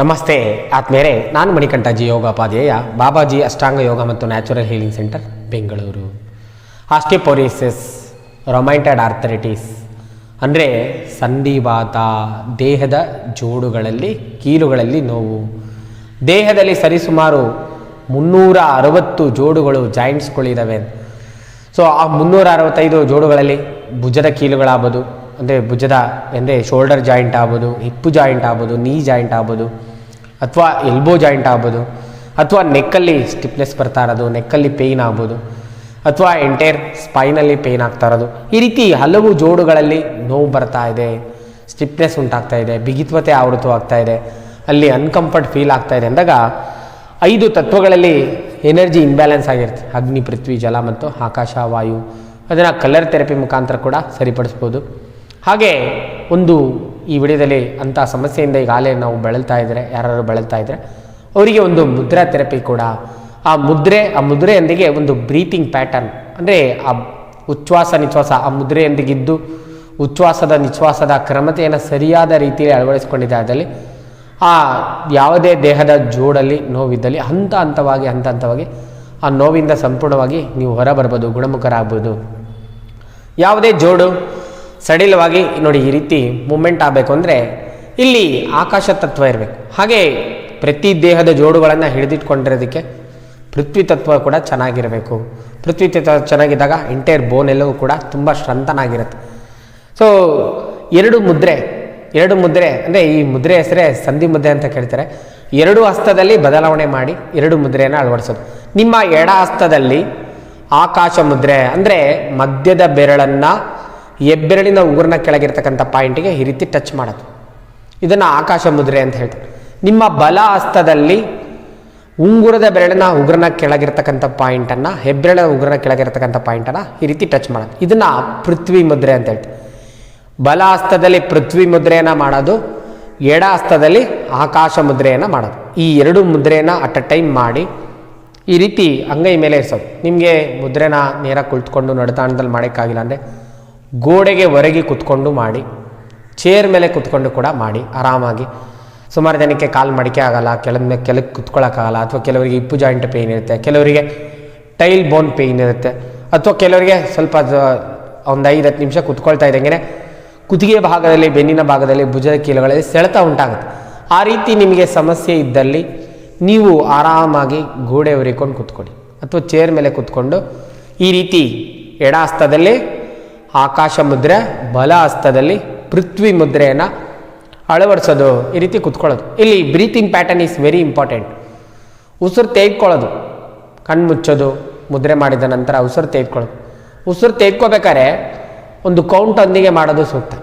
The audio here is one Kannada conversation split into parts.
ನಮಸ್ತೆ ಆತ್ಮೇರೆ ನಾನು ಮಣಿಕಂಠಜಿ ಯೋಗೋಪಾಧ್ಯಾಯ, ಬಾಬಾಜಿ ಅಷ್ಟಾಂಗ ಯೋಗ ಮತ್ತು natural healing centre, Bengaluru. Osteoporosis rheumatoid arthritis, ಅಂದರೆ ಸಂಧಿವಾತ, ದೇಹದ ಜೋಡುಗಳಲ್ಲಿ, ಕೀಲುಗಳಲ್ಲಿ ನೋವು. ದೇಹದಲ್ಲಿ ಸರಿಸುಮಾರು ಮುನ್ನೂರ ಅರವತ್ತು ಜೋಡುಗಳು ಜಾಯಿಂಟ್ಸ್ಗಳಿದ್ದಾವೆ ಸೊ, ಆ ಮುನ್ನೂರ ಅರವತ್ತೈದು ಜೋಡುಗಳಲ್ಲಿ ಭುಜದ ಕೀಲುಗಳಾಗ್ಬೋದು, ಅಂದರೆ ಭುಜದ, ಅಂದರೆ ಶೋಲ್ಡರ್ ಜಾಯಿಂಟ್ ಆಗ್ಬೋದು, ಹಿಪ್ಪು ಜಾಯಿಂಟ್ ಆಗ್ಬೋದು, ನೀ ಜಾಯಿಂಟ್ ಆಗ್ಬೋದು. ಅಥವಾ ಎಲ್ಬೋ ಜಾಯಿಂಟ್ ಆಗ್ಬೋದು, ಅಥವಾ ನೆಕ್ಕಲ್ಲಿ ಸ್ಟಿಫ್ನೆಸ್ ಬರ್ತಾ ಇರೋದು ನೆಕ್ಕಲ್ಲಿ ಪೇಯ್ನ್ ಆಗ್ಬೋದು, ಅಥವಾ ಎಂಟೈರ್ ಸ್ಪೈನಲ್ಲಿ ಪೇಯ್ನ್ ಆಗ್ತಾ ಇರೋದು. ಈ ರೀತಿ ಹಲವು ಜೋಡುಗಳಲ್ಲಿ ನೋವು ಬರ್ತಾ ಇದೆ ಸ್ಟಿಪ್ನೆಸ್ ಉಂಟಾಗ್ತಾ ಇದೆ, ಬಿಗಿತ್ವತೆ ಆವೃತವಾಗ್ತಾ ಇದೆ, ಅಲ್ಲಿ ಅನ್ಕಂಫರ್ಟ್ ಫೀಲ್ ಆಗ್ತಾ ಇದೆ ಅಂದಾಗ ಐದು ತತ್ವಗಳಲ್ಲಿ ಎನರ್ಜಿ ಇಂಬ್ಯಾಲೆನ್ಸ್ ಆಗಿರುತ್ತೆ. ಅಗ್ನಿ, ಪೃಥ್ವಿ, ಜಲ ಮತ್ತು ಆಕಾಶ, ವಾಯು. ಅದನ್ನು ಕಲರ್ ಥೆರಪಿ ಮುಖಾಂತರ ಕೂಡ ಸರಿಪಡಿಸ್ಬೋದು. ಹಾಗೆ ಒಂದು ಈ ವಿಡಿಯೋದಲ್ಲಿ ಅಂಥ ಸಮಸ್ಯೆಯಿಂದ ಈಗಾಗಲೇ ನಾವು ಬಳಲ್ತಾ ಇದ್ದರೆ ಯಾರು ಬಳಲ್ತಾ ಇದ್ದರೆ ಅವರಿಗೆ ಒಂದು ಮುದ್ರಾ ಥೆರಪಿ ಕೂಡ. ಆ ಮುದ್ರೆ, ಆ ಮುದ್ರೆಯೊಂದಿಗೆ ಒಂದು ಬ್ರೀತಿಂಗ್ ಪ್ಯಾಟರ್ನ್. ಅಂದರೆ ಆ ಉಚ್ಛ್ವಾಸ ನಿಶ್ವಾಸ ಆ ಮುದ್ರೆಯೊಂದಿಗಿದ್ದು ಉಚ್ಛ್ವಾಸದ ನಿಶ್ವಾಸದ ಕ್ರಮತೆಯನ್ನು ಸರಿಯಾದ ರೀತಿಯಲ್ಲಿ ಅಳವಡಿಸಿಕೊಂಡಿದ್ದಾದಲ್ಲಿ ಆ ಯಾವುದೇ ದೇಹದ ಜೋಡಲ್ಲಿ, ನೋವಿದ್ದಲ್ಲಿ ಹಂತ ಹಂತವಾಗಿ ಹಂತ ಹಂತವಾಗಿ ಆ ನೋವಿಂದ ಸಂಪೂರ್ಣವಾಗಿ ನೀವು ಹೊರಬರ್ಬೋದು, ಗುಣಮುಖರಾಗ್ಬೋದು. ಯಾವುದೇ ಜೋಡು ಸಡಿಲವಾಗಿ ನೋಡಿ ಈ ರೀತಿ ಮೂಮೆಂಟ್ ಆಗಬೇಕು ಅಂದರೆ ಇಲ್ಲಿ ಆಕಾಶ ತತ್ವ ಇರಬೇಕು. ಹಾಗೆ ಪ್ರತಿ ದೇಹದ ಜೋಡುಗಳನ್ನು ಹಿಡಿದಿಟ್ಕೊಂಡಿರೋದಕ್ಕೆ ಪೃಥ್ವಿ ತತ್ವ ಕೂಡ ಚೆನ್ನಾಗಿರಬೇಕು. ಪೃಥ್ವಿ ತತ್ವ ಚೆನ್ನಾಗಿದ್ದಾಗ ಎಂಟೈರ್ ಬೋನ್ ಎಲ್ಲವೂ ಕೂಡ ತುಂಬ ಶ್ರಂತನಾಗಿರುತ್ತೆ. ಸೊ ಎರಡು ಮುದ್ರೆ ಎರಡು ಮುದ್ರೆ, ಅಂದರೆ ಈ ಮುದ್ರೆ ಹೆಸರೇ ಸಂಧಿ ಮುದ್ರೆ ಅಂತ ಕೇಳ್ತಾರೆ ಎರಡು ಹಸ್ತದಲ್ಲಿ ಬದಲಾವಣೆ ಮಾಡಿ ಎರಡು ಮುದ್ರೆಯನ್ನು ಅಳವಡಿಸೋದು. ನಿಮ್ಮ ಎಡ ಹಸ್ತದಲ್ಲಿ ಆಕಾಶ ಮುದ್ರೆ ಅಂದರೆ ಮಧ್ಯದ ಬೆರಳನ್ನು ಹೆಬ್ಬೆರಳಿನ ಉಗುರಿನ ಕೆಳಗಿರ್ತಕ್ಕಂಥ ಪಾಯಿಂಟಿಗೆ ಈ ರೀತಿ ಟಚ್ ಮಾಡೋದು. ಇದನ್ನು ಆಕಾಶ ಮುದ್ರೆ ಅಂತ ಹೇಳ್ತಾರೆ. ನಿಮ್ಮ ಬಲ ಹಸ್ತದಲ್ಲಿ ಉಂಗುರದ ಬೆರಳಿನ ಉಗುರನ ಕೆಳಗಿರ್ತಕ್ಕಂಥ ಪಾಯಿಂಟನ್ನು, ಹೆಬ್ಬೆರಳಿನ ಉಗುರನ ಕೆಳಗಿರ್ತಕ್ಕಂಥ ಪಾಯಿಂಟನ್ನು ಈ ರೀತಿ ಟಚ್ ಮಾಡೋದು. ಇದನ್ನು ಪೃಥ್ವಿ ಮುದ್ರೆ ಅಂತ ಹೇಳ್ತೀವಿ ಬಲ ಹಸ್ತದಲ್ಲಿ ಪೃಥ್ವಿ ಮುದ್ರೆಯನ್ನು ಮಾಡೋದು, ಎಡ ಹಸ್ತದಲ್ಲಿ ಆಕಾಶ ಮುದ್ರೆಯನ್ನು ಮಾಡೋದು. ಈ ಎರಡು ಮುದ್ರೆಯನ್ನು ಅಟ್ ಅ ಟೈಮ್ ಮಾಡಿ ಈ ರೀತಿ ಅಂಗೈ ಮೇಲೆ ಇರಿಸೋದು. ನಿಮಗೆ ಮುದ್ರೆನ ನೇರ ಕುಳಿತುಕೊಂಡು ನಡತಾಣದಲ್ಲಿ ಮಾಡೋಕ್ಕಾಗಿಲ್ಲ ಅಂದರೆ ಗೋಡೆಗೆ ಹೊರಗೆ ಕುತ್ಕೊಂಡು ಮಾಡಿ ಚೇರ್ ಮೇಲೆ ಕುತ್ಕೊಂಡು ಕೂಡ ಮಾಡಿ, ಆರಾಮಾಗಿ. ಸುಮಾರು ಜನಕ್ಕೆ ಕಾಲು ಮಡಿಕೆ ಆಗಲ್ಲ ಕೆಲವೊಮ್ಮೆ ಕೆಲಕ್ಕೆ ಕುತ್ಕೊಳ್ಳೋಕ್ಕಾಗಲ್ಲ ಅಥವಾ ಕೆಲವರಿಗೆ ಇಪ್ಪು ಜಾಯಿಂಟ್ ಪೇಯ್ನ್ ಇರುತ್ತೆ, ಕೆಲವರಿಗೆ ಟೈಲ್ ಬೋನ್ ಪೇಯ್ನ್ ಇರುತ್ತೆ, ಅಥವಾ ಕೆಲವರಿಗೆ ಸ್ವಲ್ಪ ಒಂದು ಐದು ಹತ್ತು ನಿಮಿಷ ಕುತ್ಕೊಳ್ತಾ ಇದ್ದಂಗೆ ಕುತ್ತಿಗೆ ಭಾಗದಲ್ಲಿ, ಬೆನ್ನಿನ ಭಾಗದಲ್ಲಿ ಭುಜದ ಕೀಲುಗಳಲ್ಲಿ ಸೆಳೆತ ಉಂಟಾಗುತ್ತೆ. ಆ ರೀತಿ ನಿಮಗೆ ಸಮಸ್ಯೆ ಇದ್ದಲ್ಲಿ ನೀವು ಆರಾಮಾಗಿ ಗೋಡೆ ಉರಿಕೊಂಡು ಕುತ್ಕೊಳ್ಳಿ ಅಥವಾ ಚೇರ್ ಮೇಲೆ ಕುತ್ಕೊಂಡು ಈ ರೀತಿ ಎಡ ಹಸ್ತದಲ್ಲಿ ಆಕಾಶ ಮುದ್ರೆ ಬಲ ಹಸ್ತದಲ್ಲಿ ಪೃಥ್ವಿ ಮುದ್ರೆಯನ್ನು ಅಳವಡಿಸೋದು ಈ ರೀತಿ ಕುತ್ಕೊಳ್ಳೋದು. ಇಲ್ಲಿ breathing pattern is very important ಉಸಿರು ತೆಗೆದುಕೊಳ್ಳೋದು ಕಣ್ಣು ಮುಚ್ಚೋದು, ಮುದ್ರೆ ಮಾಡಿದ ನಂತರ ಉಸಿರು ತೆಗೆದುಕೊಳ್ಳೋದು ಉಸಿರು ತೆಗೆದುಕೋಬೇಕಾದ್ರೆ ಒಂದು ಕೌಂಟೊಂದಿಗೆ ಮಾಡೋದು ಸೂಕ್ತ.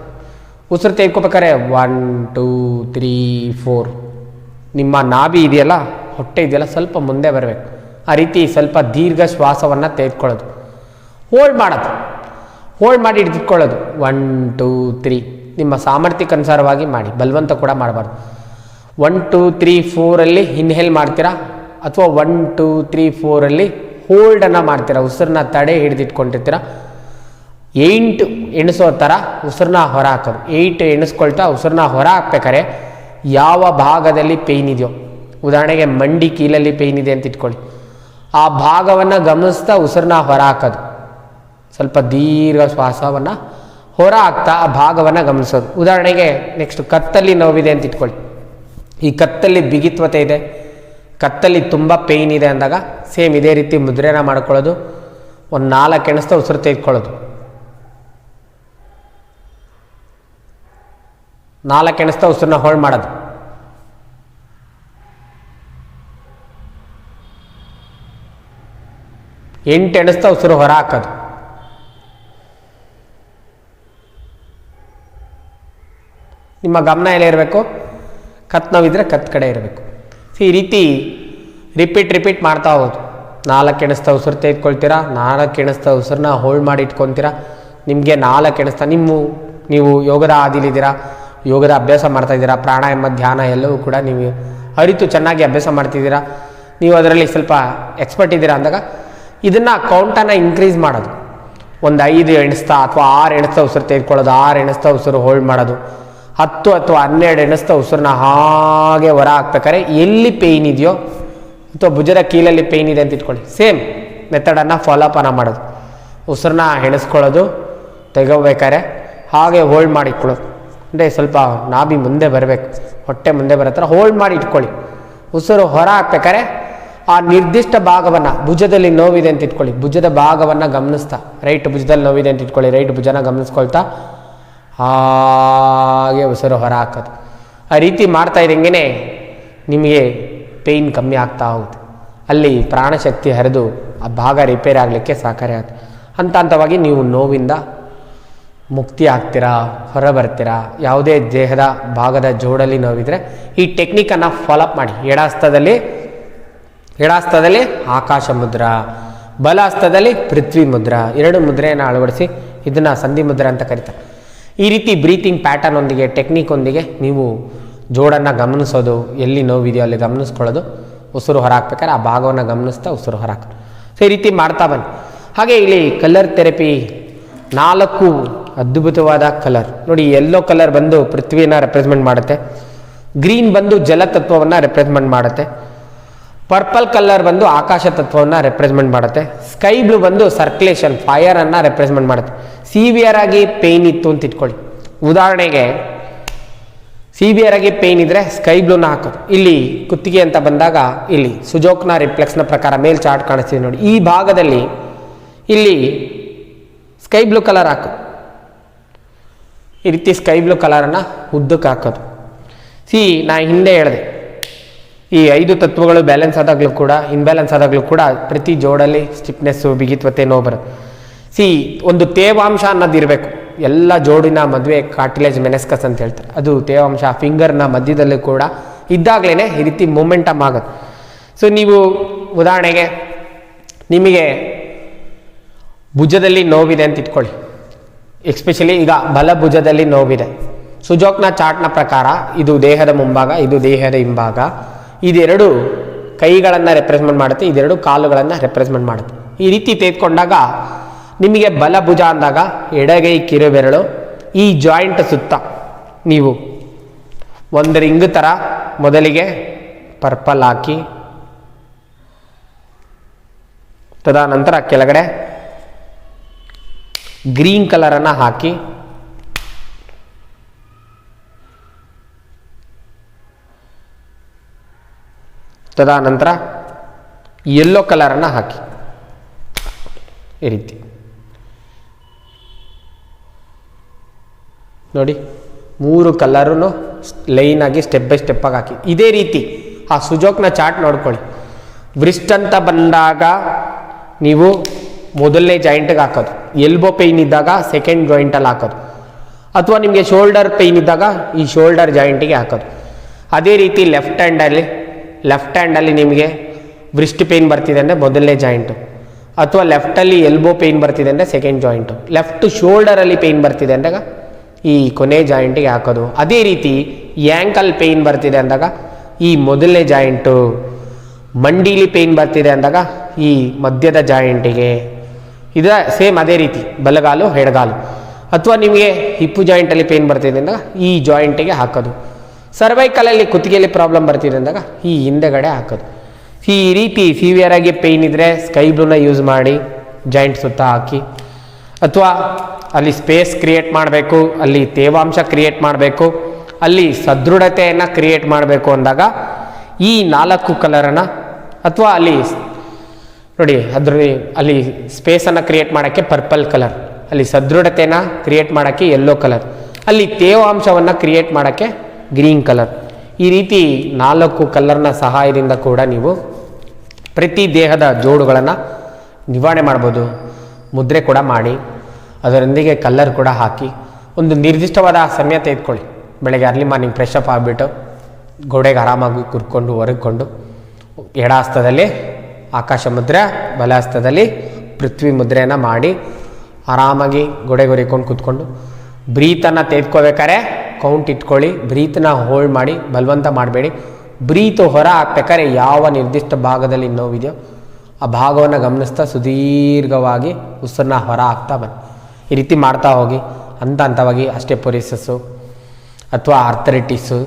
ಉಸಿರು ತೆಗೆದುಕೋಬೇಕಾದ್ರೆ ಒನ್ ಟೂ ತ್ರೀ ಫೋರ್ ನಿಮ್ಮ ನಾಭಿ ಇದೆಯಲ್ಲ, ಹೊಟ್ಟೆ ಇದೆಯಲ್ಲ, ಸ್ವಲ್ಪ ಮುಂದೆ ಬರಬೇಕು. ಆ ರೀತಿ ಸ್ವಲ್ಪ ದೀರ್ಘ ಶ್ವಾಸವನ್ನು ತೆಗೆದುಕೊಳ್ಳೋದು ಹೋಲ್ಡ್ ಮಾಡೋದು. ಹೋಲ್ಡ್ ಮಾಡಿ ಹಿಡಿದಿಟ್ಕೊಳ್ಳೋದು ಒನ್ ಟೂ ತ್ರೀ ನಿಮ್ಮ ಸಾಮರ್ಥ್ಯಕ್ಕೆ ಅನುಸಾರವಾಗಿ ಮಾಡಿ. ಬಲವಂತ ಕೂಡ ಮಾಡಬಾರ್ದು. ಒನ್ ಟೂ ತ್ರೀ ಫೋರಲ್ಲಿ ಇನ್ಹೇಲ್ ಮಾಡ್ತೀರಾ? ಅಥವಾ ಒನ್ ಟೂ ತ್ರೀ ಫೋರಲ್ಲಿ ಹೋಲ್ಡನ್ನು ಮಾಡ್ತೀರಾ? ಉಸಿರನ್ನ ತಡೆ ಹಿಡಿದಿಟ್ಕೊಂಡಿರ್ತೀರಾ? ಏಯ್ಟ್ ಎಣಿಸೋ ಥರ ಉಸಿರನ್ನ ಹೊರ ಹಾಕೋದು. ಏಯ್ಟ್ ಎಣಿಸ್ಕೊಳ್ತಾ ಉಸಿರನ್ನ ಹೊರ ಹಾಕ್ಬೇಕಾರೆ ಯಾವ ಭಾಗದಲ್ಲಿ ಪೇಯ್ನ್ ಇದೆಯೋ, ಉದಾಹರಣೆಗೆ ಮಂಡಿ ಕೀಲಲ್ಲಿ ಪೇಯ್ನ್ ಇದೆ ಅಂತ ಇಟ್ಕೊಳ್ಳಿ. ಆ ಭಾಗವನ್ನು ಗಮನಿಸ್ತಾ ಉಸಿರನ್ನ ಹೊರ ಹಾಕೋದು. ಸ್ವಲ್ಪ ದೀರ್ಘ ಶ್ವಾಸವನ್ನು ಹೊರ ಹಾಕ್ತಾ ಆ ಭಾಗವನ್ನು ಗಮನಿಸೋದು. ಉದಾಹರಣೆಗೆ ನೆಕ್ಸ್ಟ್ ಕತ್ತಲ್ಲಿ ನೋವಿದೆ ಅಂತ ಇಟ್ಕೊಳ್ಳಿ. ಈ ಕತ್ತಲ್ಲಿ ಬಿಗಿತ್ವತೆ ಇದೆ. ಕತ್ತಲ್ಲಿ ತುಂಬ ಪೇಯ್ನ್ ಇದೆ ಅಂದಾಗ ಸೇಮ್ ಇದೇ ರೀತಿ ಮುದ್ರೆನ ಮಾಡ್ಕೊಳ್ಳೋದು. ಒಂದು ನಾಲ್ಕು ಎಣಿಸ್ತಾ ಉಸಿರು ತೆಗೆದುಕೊಳ್ಳೋದು ನಾಲ್ಕು ಎಣಿಸ್ತಾ ಉಸಿರನ್ನ ಹೋಲ್ಡ್ ಮಾಡೋದು. ಎಂಟು ಎಣಿಸ್ತಾ ಉಸಿರು ಹೊರ ಹಾಕೋದು. ನಿಮ್ಮ ಗಮನ ಎಲ್ಲೇ ಇರಬೇಕು? ಕತ್ ನೋವಿದ್ರೆ ಕತ್ ಕಡೆ ಇರಬೇಕು. ಈ ರೀತಿ ರಿಪೀಟ್ ರಿಪೀಟ್ ಮಾಡ್ತಾ ಹೋಗೋದು. ನಾಲ್ಕು ಎಣಿಸ್ತಾ ಉಸಿರು ತೆಗೆದುಕೊಳ್ತೀರಾ ನಾಲ್ಕು ಎಣಿಸ್ತಾ ಉಸಿರನ್ನ ಹೋಲ್ಡ್ ಮಾಡಿ ಇಟ್ಕೊತೀರಾ ನಿಮಗೆ ನಾಲ್ಕು ಎಣಿಸ್ತಾ, ನಿಮ್ಮ ನೀವು ಯೋಗದ ಆದಿಲಿದ್ದೀರಾ ಯೋಗದ ಅಭ್ಯಾಸ ಮಾಡ್ತಾ ಇದ್ದೀರಾ? ಪ್ರಾಣಾಯಾಮ, ಧ್ಯಾನ ಎಲ್ಲವೂ ಕೂಡ ನೀವು ಅರಿತು ಚೆನ್ನಾಗಿ ಅಭ್ಯಾಸ ಮಾಡ್ತಿದ್ದೀರಾ? ನೀವು ಅದರಲ್ಲಿ ಸ್ವಲ್ಪ ಎಕ್ಸ್ಪರ್ಟ್ ಇದ್ದೀರಾ ಅಂದಾಗ ಇದನ್ನು ಕೌಂಟನ್ನು ಇನ್ಕ್ರೀಸ್ ಮಾಡೋದು. ಒಂದು ಐದು ಎಣಿಸ್ತಾ ಅಥವಾ ಆರು ಎಣಿಸ್ತಾ ಉಸಿರು ತೆಗೆದುಕೊಳ್ಳೋದು ಆರು ಎಣಿಸ್ತಾ ಉಸಿರು ಹೋಲ್ಡ್ ಮಾಡೋದು. ಹತ್ತು ಅಥವಾ ಹನ್ನೆರಡು ಎಣಿಸ್ತಾ ಉಸಿರನ್ನ ಹಾಗೆ ಹೊರ ಹಾಕ್ಬೇಕಾರೆ ಎಲ್ಲಿ ಪೇಯ್ನ್ ಇದೆಯೋ ಅಥವಾ ಭುಜದ ಕೀಲಲ್ಲಿ ಪೇಯ್ನ್ ಇದೆ ಅಂತ ಇಟ್ಕೊಳ್ಳಿ. ಸೇಮ್ ಮೆಥಡನ್ನು ಫಾಲೋಅಪನ ಮಾಡೋದು. ಉಸಿರನ್ನ ಎಣಿಸ್ಕೊಳ್ಳೋದು ತೆಗೋಬೇಕಾರೆ ಹಾಗೆ ಹೋಲ್ಡ್ ಮಾಡಿ ಇಟ್ಕೊಳ್ಳೋದು. ಅಂದರೆ ಸ್ವಲ್ಪ ನಾಭಿ ಮುಂದೆ ಬರಬೇಕು, ಹೊಟ್ಟೆ ಮುಂದೆ ಬರೋ ಥರ ಹೋಲ್ಡ್ ಮಾಡಿ ಇಟ್ಕೊಳ್ಳಿ. ಉಸಿರು ಹೊರ ಹಾಕ್ಬೇಕಾರೆ ಆ ನಿರ್ದಿಷ್ಟ ಭಾಗವನ್ನು ಭುಜದಲ್ಲಿ ನೋವಿದೆ ಅಂತ ಇಟ್ಕೊಳ್ಳಿ. ಭುಜದ ಭಾಗವನ್ನು ಗಮನಿಸ್ತಾ ರೈಟ್ ಭುಜದಲ್ಲಿ ನೋವಿದೆ ಅಂತ ಇಟ್ಕೊಳ್ಳಿ. ರೈಟ್ ಭುಜನ ಗಮನಿಸ್ಕೊಳ್ತಾ ಹಾಗೆ ಉಸಿರು ಹೊರ ಹಾಕೋದು ಆ ರೀತಿ ಮಾಡ್ತಾ ಇದ್ದಂಗೆ ನಿಮಗೆ ಪೇಯ್ನ್ ಕಮ್ಮಿ ಆಗ್ತಾ ಹೋಗುತ್ತೆ. ಅಲ್ಲಿ ಪ್ರಾಣಶಕ್ತಿ ಹರಿದು ಆ ಭಾಗ ರಿಪೇರ್ ಆಗಲಿಕ್ಕೆ ಸಹಕಾರಿ ಆಗುತ್ತೆ. ಹಂತ ಹಂತವಾಗಿ ನೀವು ನೋವಿಂದ ಮುಕ್ತಿ ಆಗ್ತೀರಾ ಹೊರ ಬರ್ತೀರಾ ಯಾವುದೇ ದೇಹದ ಭಾಗದ ಜೋಡಲ್ಲಿ ನೋವಿದ್ರೆ ಈ ಟೆಕ್ನಿಕನ್ನು ಫಾಲೋಅಪ್ ಮಾಡಿ. ಎಡಾಸ್ತದಲ್ಲಿ ಎಡಹಸ್ತದಲ್ಲಿ ಆಕಾಶ ಮುದ್ರ ಬಲಾಸ್ತದಲ್ಲಿ ಪೃಥ್ವಿ ಮುದ್ರ, ಎರಡು ಮುದ್ರೆಯನ್ನು ಅಳವಡಿಸಿ ಇದನ್ನು ಸಂಧಿ ಮುದ್ರ ಅಂತ ಕರೀತಾರೆ. ಈ ರೀತಿ ಬ್ರೀತಿಂಗ್ ಪ್ಯಾಟರ್ನ್ ಒಂದಿಗೆ ಟೆಕ್ನಿಕ್ ಒಂದಿಗೆ ನೀವು ಜೋಡನ್ನು ಗಮನಿಸೋದು, ಎಲ್ಲಿ ನೋವಿದೆಯೋ ಅಲ್ಲಿ ಗಮನಿಸ್ಕೊಳ್ಳೋದು, ಉಸಿರು ಹೊರ ಹಾಕ್ಬೇಕಾದ್ರೆ ಆ ಭಾಗವನ್ನು ಗಮನಿಸ್ತಾ ಉಸಿರು ಹೊರ ಸೊ ಈ ರೀತಿ ಮಾಡ್ತಾ ಬನ್ನಿ. ಹಾಗೆ ಇಲ್ಲಿ ಕಲರ್ ಥೆರಪಿ ನಾಲ್ಕು ಅದ್ಭುತವಾದ ಕಲರ್ ನೋಡಿ ಎಲ್ಲೋ ಕಲರ್ ಬಂದು ಪೃಥ್ವಿಯನ್ನು ರೆಪ್ರೆಸೆಂಟ್ ಮಾಡುತ್ತೆ. ಗ್ರೀನ್ ಬಂದು ಜಲತತ್ವವನ್ನು ರೆಪ್ರೆಸೆಂಟ್ ಮಾಡುತ್ತೆ. ಪರ್ಪಲ್ ಕಲರ್ ಬಂದು ಆಕಾಶ ತತ್ವವನ್ನು ರೆಪ್ರೆಸೆಂಟ್ ಮಾಡುತ್ತೆ. ಸ್ಕೈ ಬ್ಲೂ ಬಂದು ಸರ್ಕ್ಯುಲೇಷನ್ ಫೈರನ್ನು ರೆಪ್ರೆಸೆಂಟ್ ಮಾಡುತ್ತೆ. ಸಿವಿಯರ್ ಆಗಿ ಪೇಯ್ನ್ ಇತ್ತು ಅಂತ ಇಟ್ಕೊಳ್ಳಿ. ಉದಾಹರಣೆಗೆ ಸಿವಿಯರ್ ಆಗಿ ಪೇಯ್ನ್ ಇದ್ರೆ ಸ್ಕೈ ಬ್ಲೂನ ಹಾಕೋದು. ಇಲ್ಲಿ ಕುತ್ತಿಗೆ ಅಂತ ಬಂದಾಗ, ಇಲ್ಲಿ ಸುಜೋಕ್ನ ರಿಫ್ಲೆಕ್ಸ್ನ ಪ್ರಕಾರ ಮೇಲ್ ಚಾರ್ಟ್ ಕಾಣಿಸ್ತೀವಿ ನೋಡಿ. ಈ ಭಾಗದಲ್ಲಿ ಇಲ್ಲಿ ಸ್ಕೈ ಬ್ಲೂ ಕಲರ್ ಹಾಕು. ಈ ರೀತಿ ಸ್ಕೈ ಬ್ಲೂ ಕಲರನ್ನು ಉದ್ದಕ್ಕೆ ಹಾಕೋದು. ಸಿ ನಾ ಹಿಂದೆ ಹೇಳಿದೆ. ಈ ಐದು ತತ್ವಗಳು ಬ್ಯಾಲೆನ್ಸ್ ಆದಾಗಲೂ ಕೂಡ ಇನ್ಬ್ಯಾಲೆನ್ಸ್ ಆದಾಗಲೂ ಕೂಡ ಪ್ರತಿ ಜೋಡಲ್ಲಿ ಸ್ಟಿಫ್ನೆಸ್ಸು ಬಿಗಿತ್ವತೆ, ನೋವು ಬರುತ್ತೆ. ಸಿ ಒಂದು ತೇವಾಂಶ ಅನ್ನೋದು ಇರಬೇಕು. ಎಲ್ಲ ಜೋಡಿನ ಮದುವೆ ಕಾರ್ಟಿಲೇಜ್ ಮೆನೆಸ್ಕಸ್ ಅಂತ ಹೇಳ್ತಾರೆ. ಅದು ತೇವಾಂಶ ಫಿಂಗರ್ನ ಮಧ್ಯದಲ್ಲೂ ಕೂಡ ಇದ್ದಾಗಲೇ ಈ ರೀತಿ ಮೂಮೆಂಟಮ್ ಆಗುತ್ತೆ. ಸೊ ನೀವು ಉದಾಹರಣೆಗೆ ನಿಮಗೆ ಭುಜದಲ್ಲಿ ನೋವಿದೆ ಅಂತ ಇಟ್ಕೊಳ್ಳಿ. ಎಸ್ಪೆಷಲಿ ಈಗ ಬಲ ಭುಜದಲ್ಲಿ ನೋವಿದೆ. ಸುಜೋಕ್ನ ಚಾರ್ಟ್ನ ಪ್ರಕಾರ ಇದು ದೇಹದ ಮುಂಭಾಗ, ಇದು ದೇಹದ ಹಿಂಭಾಗ. ಇದೆರಡು ಕೈಗಳನ್ನು ರೆಪ್ರೆಸೆಂಟ್ ಮಾಡುತ್ತೆ, ಇದೆರಡು ಕಾಲುಗಳನ್ನು ರೆಪ್ರೆಸೆಂಟ್ ಮಾಡುತ್ತೆ. ಈ ರೀತಿ ತೆಗೆದುಕೊಂಡಾಗ ನಿಮಗೆ ಬಲ ಭುಜ ಅಂದಾಗ ಎಡಗೈ ಕಿರುಬೆರಳು, ಈ ಜಾಯಿಂಟ್ ಸುತ್ತ ನೀವು ಒಂದು ರಿಂಗ್ ಥರ ಮೊದಲಿಗೆ ಪರ್ಪಲ್ ಹಾಕಿ, ತದನಂತರ ಕೆಳಗಡೆ ಗ್ರೀನ್ ಕಲರನ್ನು ಹಾಕಿ ತದನಂತರ ಎಲ್ಲೋ ಕಲರನ್ನು ಹಾಕಿ. ಈ ರೀತಿ. ನೋಡಿ, ಮೂರು ಕಲರೂ ಲೈನಾಗಿ ಸ್ಟೆಪ್ ಬೈ ಸ್ಟೆಪ್ಪಾಗಿ ಹಾಕಿ. ಇದೇ ರೀತಿ ಆ ಸುಜೋಕ್ನ ಚಾರ್ಟ್ ನೋಡ್ಕೊಳ್ಳಿ. ವ್ರಿಸ್ಟ್ ಅಂತ ಬಂದಾಗ ನೀವು ಮೊದಲನೇ ಜಾಯಿಂಟಿಗೆ ಹಾಕೋದು. ಎಲ್ಬೋ ಪೈನ್ ಇದ್ದಾಗ ಸೆಕೆಂಡ್ ಜಾಯಿಂಟಲ್ಲಿ ಹಾಕೋದು. ಅಥವಾ ನಿಮಗೆ ಶೋಲ್ಡರ್ ಪೇಯ್ನ್ ಇದ್ದಾಗ ಈ ಶೋಲ್ಡರ್ ಜಾಯಿಂಟಿಗೆ ಹಾಕೋದು. ಅದೇ ರೀತಿ ಲೆಫ್ಟ್ ಹ್ಯಾಂಡಲ್ಲಿ ಲೆಫ್ಟ್ ಹ್ಯಾಂಡಲ್ಲಿ ನಿಮಗೆ ವ್ರಿಸ್ಟ್ ಪೇಯ್ನ್ ಬರ್ತಿದೆ ಅಂದರೆ ಮೊದಲನೇ ಜಾಯಿಂಟು ಅಥವಾ ಲೆಫ್ಟಲ್ಲಿ ಎಲ್ಬೋ ಪೇಯ್ನ್ ಬರ್ತಿದೆ ಅಂದರೆ ಸೆಕೆಂಡ್ ಜಾಯಿಂಟು ಲೆಫ್ಟ್ ಶೋಲ್ಡರಲ್ಲಿ ಪೇಯ್ನ್ ಬರ್ತಿದೆ ಅಂದಾಗ ಈ ಕೊನೆ ಜಾಯಿಂಟಿಗೆ ಹಾಕೋದು. ಅದೇ ರೀತಿ ಯಾಂಕಲ್ ಪೇಯ್ನ್ ಬರ್ತಿದೆ ಅಂದಾಗ ಈ ಮೊದಲನೇ ಜಾಯಿಂಟು ಮಂಡೀಲಿ ಪೇಯ್ನ್ ಬರ್ತಿದೆ ಅಂದಾಗ ಈ ಮಧ್ಯದ ಜಾಯಿಂಟಿಗೆ ಇದ ಸೇಮ್ ಅದೇ ರೀತಿ, ಬಲಗಾಲು, ಎಡಗಾಲು. ಅಥವಾ ನಿಮಗೆ ಹಿಪ್ಪು ಜಾಯಿಂಟಲ್ಲಿ ಪೇಯ್ನ್ ಬರ್ತಿದೆ ಅಂದಾಗ ಈ ಜಾಯಿಂಟಿಗೆ ಹಾಕೋದು. ಸರ್ವೈಕಲಲ್ಲಿ ಕುತ್ತಿಗೆಯಲ್ಲಿ ಪ್ರಾಬ್ಲಮ್ ಬರ್ತಿದೆ ಅಂದಾಗ ಈ ಹಿಂದೆಗಡೆ ಹಾಕೋದು. ಈ ರೀತಿ ಸಿವಿಯರ್ ಆಗಿ ಪೇಯ್ನ್ ಇದ್ದರೆ ಸ್ಕೈ ಬ್ಲೂನ ಯೂಸ್ ಮಾಡಿ ಜಾಯಿಂಟ್ ಸುತ್ತ ಹಾಕಿ. ಅಥವಾ ಅಲ್ಲಿ ಸ್ಪೇಸ್ ಕ್ರಿಯೇಟ್ ಮಾಡಬೇಕು, ಅಲ್ಲಿ ತೇವಾಂಶ ಕ್ರಿಯೇಟ್ ಮಾಡಬೇಕು, ಅಲ್ಲಿ ಸದೃಢತೆಯನ್ನು ಕ್ರಿಯೇಟ್ ಮಾಡಬೇಕು ಅಂದಾಗ ಈ ನಾಲ್ಕು ಕಲರನ್ನು ಅಥವಾ ಅಲ್ಲಿ ನೋಡಿ ಅದ್ರ ಅಲ್ಲಿ ಸ್ಪೇಸನ್ನು ಕ್ರಿಯೇಟ್ ಮಾಡೋಕ್ಕೆ ಪರ್ಪಲ್ ಕಲರ್ ಅಲ್ಲಿ ಸದೃಢತೆನ ಕ್ರಿಯೇಟ್ ಮಾಡೋಕ್ಕೆ ಯೆಲ್ಲೋ ಕಲರ್ ಅಲ್ಲಿ ತೇವಾಂಶವನ್ನು ಕ್ರಿಯೇಟ್ ಮಾಡೋಕ್ಕೆ ಗ್ರೀನ್ ಕಲರ್. ಈ ರೀತಿ ನಾಲ್ಕು ಕಲ್ಲರ್ನ ಸಹಾಯದಿಂದ ಕೂಡ ನೀವು ಪ್ರತಿ ದೇಹದ ಜೋಡುಗಳನ್ನು ನಿವಾರಣೆ ಮಾಡ್ಬೋದು. ಮುದ್ರೆ ಕೂಡ ಮಾಡಿ, ಅದರೊಂದಿಗೆ ಕಲ್ಲರ್ ಕೂಡ ಹಾಕಿ, ಒಂದು ನಿರ್ದಿಷ್ಟವಾದ ಸಮಯ ತೆಗೆದುಕೊಳ್ಳಿ. ಬೆಳಗ್ಗೆ ಅರ್ಲಿ ಮಾರ್ನಿಂಗ್ ಫ್ರೆಶ್ ಅಪ್ ಆಗಿಬಿಟ್ಟು, ಗೋಡೆಗೆ ಆರಾಮಾಗಿ ಕುರ್ಕೊಂಡು ಹೊರಗಿಕೊಂಡು ಎಡ ಹಸ್ತದಲ್ಲಿ ಆಕಾಶ ಮುದ್ರೆ ಬಲ ಹಸ್ತದಲ್ಲಿ ಪೃಥ್ವಿ ಮುದ್ರೆಯನ್ನು ಮಾಡಿ, ಆರಾಮಾಗಿ ಗೋಡೆಗೆ ಹೊರಿಕೊಂಡು ಕೂತ್ಕೊಂಡು, ಬ್ರೀತನ್ನು ತೆಗೆದುಕೋಬೇಕಾರೆ ಕೌಂಟ್ ಇಟ್ಕೊಳ್ಳಿ, ಬ್ರೀತನ್ನ ಹೋಲ್ಡ್ ಮಾಡಿ, ಬಲವಂತ ಮಾಡಬೇಡಿ. ಬ್ರೀತ್ ಹೊರ ಹಾಕ್ಬೇಕಾದ್ರೆ ಯಾವ ನಿರ್ದಿಷ್ಟ ಭಾಗದಲ್ಲಿ ನೋವಿದೆಯೋ ಆ ಭಾಗವನ್ನು ಗಮನಿಸ್ತಾ ಸುದೀರ್ಘವಾಗಿ ಉಸಿರನ್ನ ಹೊರ ಹಾಕ್ತಾ ಬನ್ನಿ. ಈ ರೀತಿ ಮಾಡ್ತಾ ಹೋಗಿ, ಹಂತ ಹಂತವಾಗಿ ಅಷ್ಟೇ ಪೊರಿಸಸ್ಸು, ಅಥವಾ ಆರ್ಥರಿಟಿಸು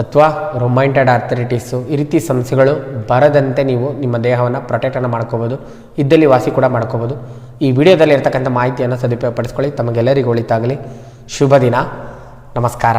ಅಥವಾ ರೊಮೈಂಟೆಡ್ ಆರ್ಥರಿಟಿಸು ಈ ರೀತಿ ಸಮಸ್ಯೆಗಳು ಬರದಂತೆ ನೀವು ನಿಮ್ಮ ದೇಹವನ್ನು ಪ್ರೊಟೆಕ್ಟನ್ನು ಮಾಡ್ಕೋಬೋದು, ಇದ್ದಲ್ಲಿ ವಾಸಿ ಕೂಡ ಮಾಡ್ಕೋಬೋದು. ಈ ವಿಡಿಯೋದಲ್ಲಿ ಇರ್ತಕ್ಕಂಥ ಮಾಹಿತಿಯನ್ನು ಸದುಪಯೋಗಪಡಿಸ್ಕೊಳ್ಳಿ. ತಮಗೆಲ್ಲರಿಗೂ ಒಳಿತಾಗಲಿ. ಶುಭ ದಿನ. ನಮಸ್ಕಾರ.